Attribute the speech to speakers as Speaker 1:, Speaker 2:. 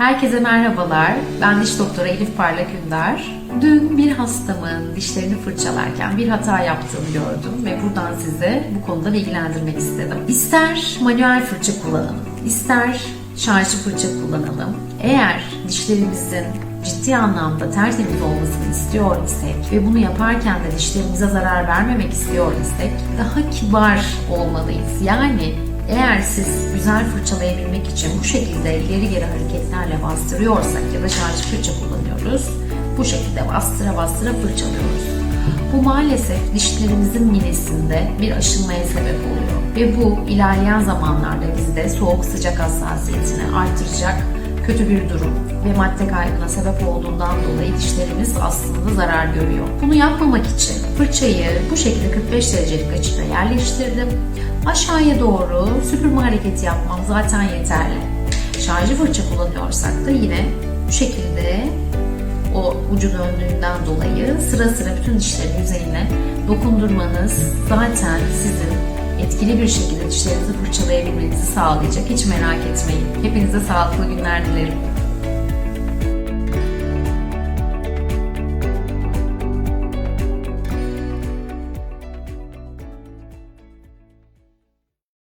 Speaker 1: Herkese merhabalar. Ben diş doktoru Elif Parlak Ünder. Dün bir hastamın dişlerini fırçalarken bir hata yaptığını gördüm ve buradan size bu konuda bilgilendirmek istedim. İster manuel fırça kullanalım, ister şarjlı fırça kullanalım. Eğer dişlerimizin ciddi anlamda tertemiz olmasını istiyor isek ve bunu yaparken de dişlerimize zarar vermemek istiyor isek daha kibar olmalıyız. Yani eğer siz güzel fırçalayabilmek için bu şekilde ileri geri hareketlerle bastırıyorsak ya da şarjlı fırça kullanıyoruz, bu şekilde bastıra bastıra fırçalıyoruz. Bu maalesef dişlerimizin minesinde bir aşınmaya sebep oluyor ve bu ilerleyen zamanlarda bizde soğuk sıcak hassasiyetini artıracak kötü bir durum ve madde kaybına sebep olduğundan dolayı dişlerimiz aslında zarar görüyor. Bunu yapmamak için fırçayı bu şekilde 45 derecelik açıda yerleştirdim. Aşağıya doğru süpürme hareketi yapmam zaten yeterli. Şarjlı fırça kullanıyorsak da yine bu şekilde o ucu döndüğünden dolayı sıra sıra bütün dişlerin yüzeyine dokundurmanız zaten sizin etkili bir şekilde dişlerinizi fırçalayabilmenizi sağlayacak. Hiç merak etmeyin. Hepinize sağlıklı günler dilerim.